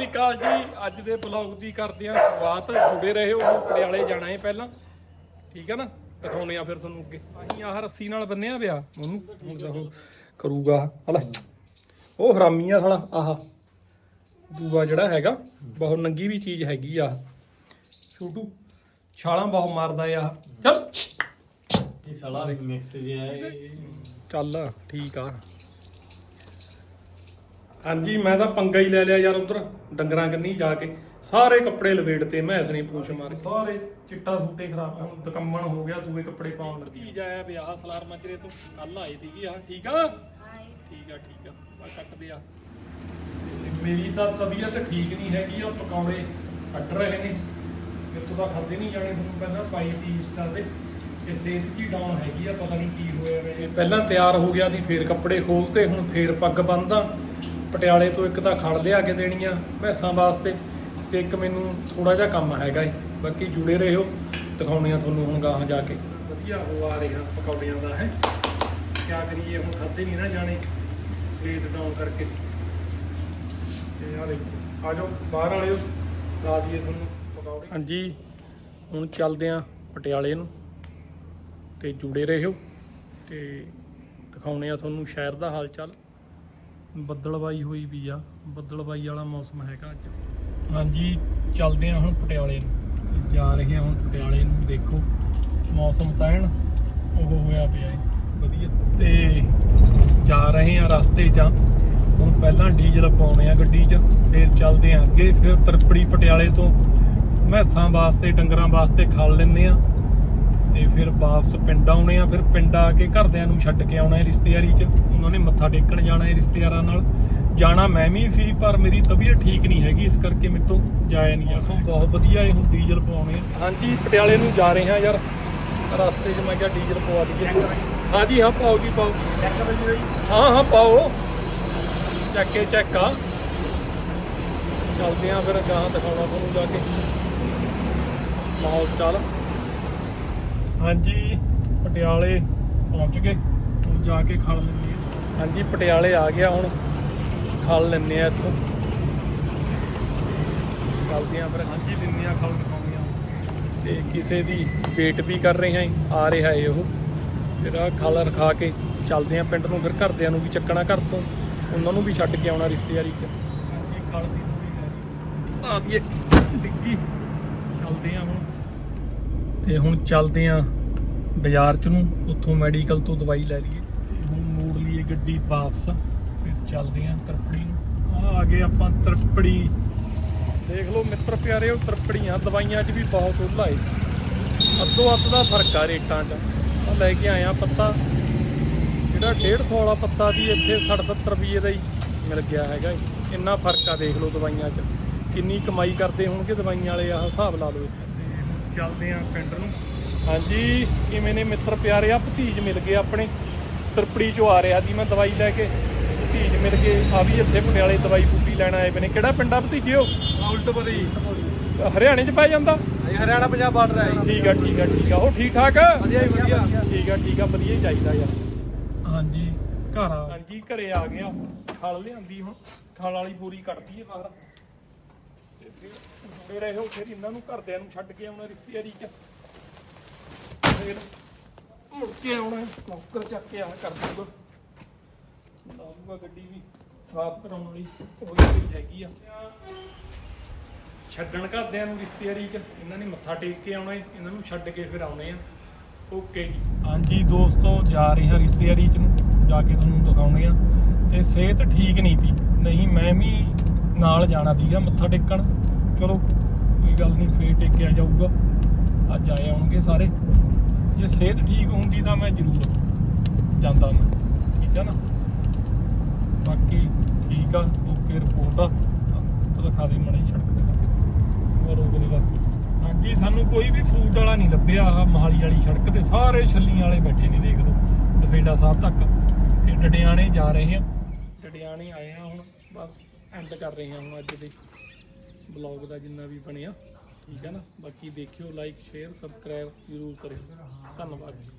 ਸ੍ਰੀ ਅਕਾਲ ਜੀ। ਅੱਜ ਦੇ ਬਲੌਗ ਦੀ ਕਰਦੇ ਆ ਸ਼ੁਰੂਆਤ। ਜੁੜੇ ਰਹੇ ਹੋ ਪਟਿਆਲੇ ਜਾਣਾ ਹੈ ਪਹਿਲਾਂ। ਠੀਕ ਹੈ ਨਾ? ਦਿਖਾਉਣੇ ਆ ਫਿਰ ਤੁਹਾਨੂੰ ਅੱਗੇ। ਅਸੀਂ ਆਹ ਰੱਸੀ ਨਾਲ ਬੰਨਿਆ ਪਿਆ ਉਹਨੂੰ ਹੁਣ ਕਰੂਗਾ। ਹਲਾ। ਉਹ ਹਰਾਮੀ ਆ ਸਾਲਾ ਆਹ। ਦੂਆ ਜਿਹੜਾ ਹੈਗਾ ਬਹੁਤ ਨੰਗੀ ਵੀ ਚੀਜ਼ ਹੈਗੀ ਆ। ਛੋਟੂ ਛਾਲਾਂ ਬਹੁਤ ਮਾਰਦਾ ਆ। ਚੱਲ। ਇਹ ਸਾਲਾ ਮਿਕਸ ਜਿਹਾ ਹੈ। ਚੱਲ ਠੀਕ ਆ। ਹਾਂਜੀ ਮੈਂ ਤਾਂ ਪੰਗਾ ਹੀ ਲੈ ਲਿਆ ਯਾਰ ਉਧਰ ਡੰਗਰਾਂ ਕੰਨੀ ਜਾ ਕੇ। ਸਾਰੇ ਕੱਪੜੇ ਲਵੇੜਤੇ ਮੈਂ ਇਸਨੇ ਪੂਛ ਮਾਰੇ ਸਾਰੇ ਚਿੱਟਾ ਸੂਟੇ ਖਰਾਬ ਹੁਣ ਤਕੰਮਣ ਹੋ ਗਿਆ ਦੂਏ ਕੱਪੜੇ ਪਾਉਣ ਲੱਗੀ। ਜਾਇਆ ਵਿਆਹ ਸਲਾਰ ਮਚਰੇ ਤੋਂ? ਕੱਲ ਆਏ ਸੀਗੀ ਆ ਠੀਕ ਆ? ਠੀਕ ਆ ਠੀਕ ਆ ਮੈਂ ਕੱਟਦੇ ਆ। ਤੇ ਮੇਰੀ ਤਾਂ ਤਬੀਅਤ ਠੀਕ ਨਹੀਂ ਹੈਗੀ ਆ ਪਕੌੜੇ ਕੱਟ ਰਹੇ ਨੇ। ਮੇਰੇ ਤੋਂ ਤਾਂ ਖਾਦੇ ਨਹੀਂ ਜਾਣੇ ਤੁਹਾਨੂੰ ਪਹਿਲਾਂ ਪਾਈ ਤੀ ਇੰਸਟਾ ਤੇ ਕਿ ਸਿਹਤ ਜੀ ਡਾਊਨ ਹੈਗੀ ਆ ਪਤਾ ਨਹੀਂ ਕੀ ਹੋਇਆ ਵੇ। ਪਹਿਲਾਂ ਤਿਆਰ ਹੋ ਗਿਆ ਦੀ ਫੇਰ ਕੱਪੜੇ ਖੋਲਤੇ ਹੁਣ ਫੇਰ ਪੱਗ ਬੰਨਦਾ ਪਟਿਆਲੇ ਤੋਂ ਇੱਕ ਤਾਂ ਖੜ ਲਿਆ ਕੇ ਦੇਣੀ ਆ ਭੈਸਾਂ ਵਾਸਤੇ ਤੇ ਇੱਕ ਮੈਨੂੰ ਥੋੜਾ ਜਿਹਾ ਕੰਮ ਹੈਗਾ ਏ। ਬਾਕੀ ਜੁੜੇ ਰਹੋ ਆ ਤੁਹਾਨੂੰ ਹੁਣ ਗਾਹਾਂ ਜਾ ਕੇ। ਵਧੀਆ ਹੋ ਆ ਰਿਹਾ ਪਕੌੜਿਆਂ ਦਾ, ਹੈ। ਕਿਆ ਕਰੀਏ, ਹੁਣ ਖਾਦੇ ਨਹੀਂ ਨਾ ਜਾਣੇ ਸਿਹਤ ਡਾਊਨ ਕਰਕੇ। ਤੇ ਆ ਦੇਖੋ, ਆ ਜਾਓ, ਬਾਹਰ ਵਾਲਿਓ, ਲਾ ਦਈਏ ਤੁਹਾਨੂੰ ਪਕੌੜੇ। ਹਾਂਜੀ, ਹੁਣ ਚੱਲਦੇ ਆਂ ਪਟਿਆਲੇ ਨੂੰ, ਤੇ ਜੁੜੇ ਰਹੋ, ਤੇ ਦਿਖਾਉਣੇ ਆ ਤੁਹਾਨੂੰ ਸ਼ਹਿਰ ਦਾ ਹਾਲ ਚਾਲ। ਬੱਦਲਵਾਈ ਹੋਈ ਵੀ ਆ। ਬੱਦਲਵਾਈ ਵਾਲਾ ਮੌਸਮ ਹੈਗਾ ਅੱਜ। ਹਾਂਜੀ, ਚੱਲਦੇ ਆ ਹੁਣ ਪਟਿਆਲੇ ਨੂੰ। ਜਾ ਰਹੇ ਆ ਹੁਣ ਪਟਿਆਲੇ ਨੂੰ, ਦੇਖੋ। ਮੌਸਮ ਤਾਂ ਐਨ ਉਹ ਹੋਇਆ ਪਿਆ ਏ। ਵਧੀਆ। ਤੇ ਜਾ ਰਹੇ ਆ ਰਸਤੇ 'ਚ। ਹੁਣ ਪਹਿਲਾਂ ਡੀਜ਼ਲ ਪਾਉਣੇ ਆ ਗੱਡੀ 'ਚ, ਫਿਰ ਚੱਲਦੇ ਆ ਅੱਗੇ। ਫਿਰ ਤਰਪੜੀ ਪਟਿਆਲੇ ਤੋਂ। ਮੈਸਾਂ ਵਾਸਤੇ, ਡੰਗਰਾਂ ਵਾਸਤੇ ਖਲ ਲੈਂਦੇ ਆ। ਤੇ ਫਿਰ ਵਾਪਸ ਪਿੰਡ ਆਉਣੇ ਆ ਫਿਰ ਪਿੰਡ ਆ ਕੇ ਘਰਦਿਆਂ ਨੂੰ ਛੱਡ ਕੇ ਆਉਣਾ ਹੈ ਰਿਸ਼ਤੇਦਾਰੀ 'ਚ। ਉਹਨਾਂ ਨੇ ਮੱਥਾ ਟੇਕਣ ਜਾਣਾ ਹੈ ਰਿਸ਼ਤੇਦਾਰਾਂ ਨਾਲ। ਜਾਣਾ ਮੈਂ ਵੀ ਸੀ ਪਰ ਮੇਰੀ ਤਬੀਅਤ ਠੀਕ ਨਹੀਂ ਹੈਗੀ ਇਸ ਕਰਕੇ ਮੇਰੇ ਤੋਂ ਜਾਇਆ ਨਹੀਂ ਜਾਣਾ ਬਹੁਤ ਵਧੀਆ ਹੈ ਹੁਣ ਡੀਜ਼ਲ ਪਵਾਉਣੇ ਆ। ਹਾਂਜੀ ਪਟਿਆਲੇ ਨੂੰ ਜਾ ਰਹੇ ਹਾਂ ਯਾਰ। ਰਸਤੇ 'ਚ ਮੈਂ ਕਿਹਾ ਡੀਜ਼ਲ ਪਵਾ ਦਈਏ। ਹਾਂਜੀ ਹਾਂ ਪਾਓ ਜੀ ਪਾਓ। ਹਾਂ ਹਾਂ ਪਾਓ। ਚੱਕੇ ਚੱਕਾ। ਚੱਲਦੇ ਆ ਫਿਰ ਗਾਹਾਂ ਦਿਖਾਉਣਾ ਤੁਹਾਨੂੰ ਜਾ ਕੇ। ਮਾਹੌਲ ਚਾਲ। ਹਾਂਜੀ ਪਟਿਆਲੇ ਪਹੁੰਚ ਗਏ। ਹੁਣ ਜਾ ਕੇ ਖਲ ਲੈਂਦੇ ਆ ਹਾਂਜੀ ਪਟਿਆਲੇ ਆ ਗਿਆ ਹੁਣ। ਖਲ ਲੈਂਦੇ ਆ ਇੱਥੋਂ। ਚੱਲਦੇ ਆ ਫਿਰ। ਹਾਂਜੀ ਦਿੰਦੇ ਆ ਖਲ ਦਿਖਾਉਂਦੀਆਂ ਤੇ ਕਿਸੇ ਦੀ ਵੇਟ ਵੀ ਕਰ ਰਹੇ ਹਾਂ ਆ ਰਿਹਾ ਏ ਉਹ। ਫਿਰ ਆਹ ਖਲ ਰਖਾ ਕੇ ਚੱਲਦੇ ਆ ਪਿੰਡ ਨੂੰ। ਫਿਰ ਘਰਦਿਆਂ ਨੂੰ ਵੀ ਚੱਕਣਾ ਘਰ ਤੋਂ। ਉਹਨਾਂ ਨੂੰ ਵੀ ਛੱਡ ਕੇ ਆਉਣਾ ਰਿਸ਼ਤੇਦਾਰੀ 'ਚ। ਹਾਂਜੀ ਖਲ ਦੀ ਥੋੜੀ ਆ ਗਈ ਡਿੱਗੀ। ਚੱਲਦੇ ਆ ਹੁਣ। ਤੇ ਹੁਣ ਚੱਲਦੇ ਆ ਬਾਜ਼ਾਰ ਚ ਨੂੰ, ਉੱਥੋਂ ਮੈਡੀਕਲ ਤੋਂ ਦਵਾਈ ਲੈ ਲਈਏ। ਤੇ ਹੁਣ ਮੋੜ ਲਈਏ ਗੱਡੀ ਵਾਪਸ ਫਿਰ ਚੱਲਦੇ ਆ ਤਰਪੜੀ ਨੂੰ। ਆ ਆ ਗਏ ਆਪਾਂ ਤਰਪੜੀ। ਦੇਖ ਲਓ ਮਿੱਤਰ ਪਿਆਰੇ, ਉਹ ਤਰਪੜੀਆਂ ਦਵਾਈਆਂ 'ਚ ਵੀ ਬਹੁਤ ਉੱਲਾ ਏ। ਅੱਧੋ ਅੱਧ ਦਾ ਫ਼ਰਕ ਆ ਰੇਟਾਂ 'ਚ। ਆ ਲੈ ਕੇ ਆਇਆ ਪੱਤਾ। ਜਿਹੜਾ 150 ਵਾਲਾ ਪੱਤਾ ਦੀ ਇੱਥੇ 60 ਰੁਪਏ ਦਾ ਹੀ ਮਿਲ ਗਿਆ ਹੈਗਾ ਏ। ਇੰਨਾ ਫ਼ਰਕ ਆ ਦੇਖ ਲਓ ਦਵਾਈਆਂ 'ਚ। ਕਿੰਨੀ ਕਮਾਈ ਕਰਦੇ ਹੋਣਗੇ ਦਵਾਈਆਂ ਵਾਲੇ, ਆਹ ਹਿਸਾਬ ਲਾ ਲਓ ਚੱਲਦੇ ਆ ਪਿੰਡ ਨੂੰ। ਹਾਂਜੀ ਕਿਵੇਂ ਨੇ ਮਿੱਤਰ ਪਿਆਰੇ? ਆ ਭਤੀਜ ਮਿਲ ਗਏ ਆਪਣੇ। ਤਰਪੜੀ ਚੋਂ ਆ ਰਿਹਾ ਸੀ ਮੈਂ ਦਵਾਈ ਲੈ ਕੇ। ਭਤੀਜ ਮਿਲ ਗਏ। ਆ ਵੀ ਇੱਥੇ ਪਟਿਆਲੇ ਦਵਾਈ ਬੂਟੀ ਲੈਣ ਆਏ ਪਏ ਨੇ। ਕਿਹੜਾ ਪਿੰਡਾ ਭਤੀਜਿਓ? ਉਲਟਪਰੀ। ਹਰਿਆਣੇ 'ਚ ਪੈ ਜਾਂਦਾ? ਹਰਿਆਣਾ ਪੰਜਾਬ ਬਾਰਡਰ ਹੈ ਠੀਕ ਆ ਠੀਕ ਆ ਠੀਕ ਆ। ਉਹ ਠੀਕ ਠਾਕ? ਆ ਵਧੀਆ ਵਧੀਆ। ਠੀਕ ਆ ਠੀਕ ਆ ਵਧੀਆ ਹੀ ਚਾਹੀਦਾ ਯਾਰ। ਹਾਂਜੀ ਘਰ ਆ। ਹਾਂਜੀ ਘਰੇ ਆ ਗਿਆ। ਖਲ ਲਿਆਂਦੀ ਹੁਣ। ਖਲ ਵਾਲੀ ਪੂਰੀ ਕੱਢਦੀ ਹੈ ਬਾਹਰ। ਤੇ ਫਿਰ ਜੁੜੇ ਰਹੇ ਫਿਰ ਇਹਨਾਂ ਨੂੰ ਘਰਦਿਆਂ ਨੂੰ ਛੱਡ ਕੇ ਆਉਣਾ ਰਿਸ਼ਤੇਦਾਰੀ ਚ। ਫਿਰ ਮੁੜ ਕੇ ਆਉਣਾ, ਨੌਕਰ ਚੱਕ ਕੇ ਆ ਕਰ ਦੂਗਾ। ਲਾਊਗਾ ਗੱਡੀ ਵੀ, ਸਾਫ਼ ਕਰਾਉਣ ਵਾਲੀ ਹੋਈ ਹੋਈ ਹੈਗੀ ਆ। ਛੱਡਣ ਘਰਦਿਆਂ ਨੂੰ ਰਿਸ਼ਤੇਦਾਰੀ ਚ, ਇਹਨਾਂ ਨੇ ਮੱਥਾ ਟੇਕ ਕੇ ਆਉਣਾ ਇਹਨਾਂ ਨੂੰ ਛੱਡ ਕੇ ਫਿਰ ਆਉਣੇ ਆ। ਓਕੇ ਜੀ। ਹਾਂਜੀ ਦੋਸਤੋ, ਜਾ ਰਹੇ ਹਾਂ ਰਿਸ਼ਤੇਦਾਰੀ ਚ ਨੂੰ, ਜਾ ਕੇ ਤੁਹਾਨੂੰ ਦਿਖਾਉਣੇ ਆ। ਤੇ ਸਿਹਤ ਠੀਕ ਨਹੀਂ ਤੀ ਨਹੀਂ, ਮੈਂ ਵੀ ਨਾਲ ਜਾਣਾ ਸੀਗਾ, ਮੱਥਾ ਟੇਕਣ। ਚਲੋ, ਕੋਈ ਗੱਲ ਨਹੀਂ, ਫੇਰ ਟੇਕਿਆ ਜਾਊਗਾ। ਅੱਜ ਆਏ ਆਉਣਗੇ ਸਾਰੇ। ਜੇ ਸਿਹਤ ਠੀਕ ਹੁੰਦੀ ਤਾਂ ਮੈਂ ਜ਼ਰੂਰ ਜਾਂਦਾ ਮੈਂ। ਠੀਕ ਆ ਨਾ? ਬਾਕੀ ਠੀਕ ਆ, ਓਕੇ ਰਿਪੋਰਟ ਆ। ਤਾਂ ਦਿਖਾ ਦੇ ਮੜੀ ਸੜਕ ਤੇ ਕਰਕੇ। ਉਹ ਰੋਕ ਦੇ ਬਸ। ਹਾਂਜੀ, ਸਾਨੂੰ ਕੋਈ ਵੀ ਫਰੂਟ ਵਾਲਾ ਨਹੀਂ ਲੱਭਿਆ, ਆਹ ਮਹਾਲੀ ਵਾਲੀ ਸੜਕ ਤੇ। ਸਾਰੇ ਛੱਲੀਆਂ ਵਾਲੇ ਬੈਠੇ ਨੇ, ਦੇਖ ਲਓ। ਦਫੇਡਾ ਸਾਹਿਬ ਤੱਕ। ਤੇ ਡਡਿਆਣੇ ਜਾ ਰਹੇ ਆ ਡਡਿਆਣੇ ਆਏ ਆ ਹੁਣ ਬਸ ਐਂਡ ਕਰ ਰਹੇ ਹਾਂ ਹੁਣ ਅੱਜ ਦੇ ਬਲੌਗ ਦਾ ਜਿੰਨਾ ਵੀ ਬਣਿਆ। ਠੀਕ ਹੈ ਨਾ? ਬਾਕੀ ਦੇਖਿਓ ਲਾਈਕ ਸ਼ੇਅਰ ਸਬਸਕ੍ਰਾਈਬ ਜ਼ਰੂਰ ਕਰਿਓ। ਧੰਨਵਾਦ ਜੀ।